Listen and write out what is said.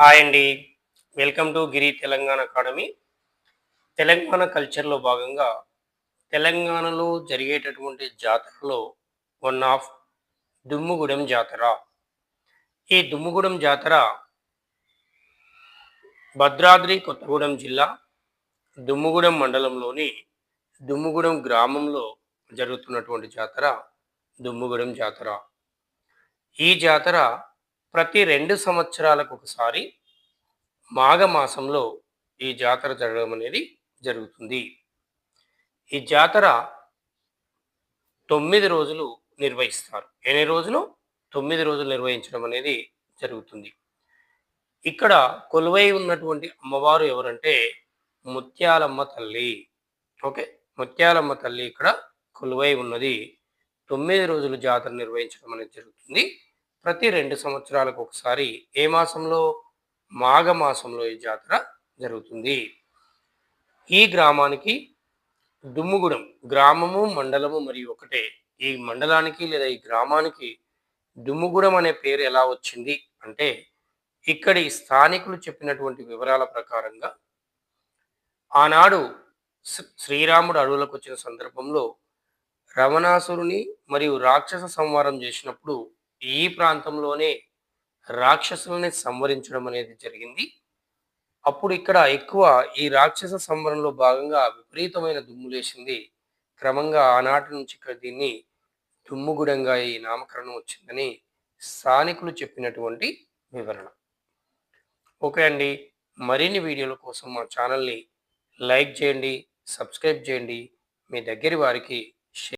Hi అండి. Welcome to Giri Telangana academy Telangana కల్చర్లో భాగంగా తెలంగాణలో జరిగేటటువంటి జాతరలో వన్ ఆఫ్ దుమ్ముగూడెం జాతర. ఈ దుమ్ముగూడెం జాతర భద్రాద్రి కొత్తగూడెం జిల్లా దుమ్ముగూడెం మండలంలోని దుమ్ముగూడెం గ్రామంలో జరుగుతున్నటువంటి జాతర దుమ్ముగూడెం జాతర. ఈ జాతర ప్రతి రెండు సంవత్సరాలకు ఒకసారి మాఘమాసంలో ఈ జాతర జరగడం అనేది జరుగుతుంది. ఈ జాతర తొమ్మిది రోజులు నిర్వహిస్తారు. ఎన్ని రోజులు? తొమ్మిది రోజులు నిర్వహించడం అనేది జరుగుతుంది. ఇక్కడ కొలువై ఉన్నటువంటి అమ్మవారు ఎవరంటే ముత్యాలమ్మ తల్లి. ఓకే? ముత్యాలమ్మ తల్లి ఇక్కడ కొలువై ఉన్నది. తొమ్మిది రోజులు జాతర నిర్వహించడం అనేది జరుగుతుంది. ప్రతి రెండు సంవత్సరాలకు ఒకసారి ఏ మాసంలో? మాఘ మాసంలో ఈ జాతర జరుగుతుంది. ఈ గ్రామానికి దుమ్ముగూడెం గ్రామము మండలము మరియు ఒకటే. ఈ మండలానికి లేదా ఈ గ్రామానికి దుమ్ముగూడెం అనే పేరు ఎలా వచ్చింది? అంటే ఇక్కడి స్థానికులు చెప్పినటువంటి వివరాల ప్రకారంగా ఆనాడు శ్రీ- శ్రీరాముడు అడవులకు వచ్చిన సందర్భంలో రవణాసురుని మరియు రాక్షస సంహారం చేసినప్పుడు ఈ ప్రాంతంలోనే రాక్షసుల్ని సంవరించడం అనేది జరిగింది. అప్పుడు ఇక్కడ ఎక్కువ ఈ రాక్షస సంవరణలో భాగంగా విపరీతమైన దుమ్ములేసింది క్రమంగా ఆనాటి నుంచి ఇక్కడ దీన్ని దుమ్ముగూడెంగా ఈ నామకరణం వచ్చిందని స్థానికులు చెప్పినటువంటి వివరణ. ఓకే అండి. మరిన్ని వీడియోల కోసం మా ఛానల్ని లైక్ చేయండి సబ్స్క్రైబ్ చేయండి. మీ దగ్గరి వారికి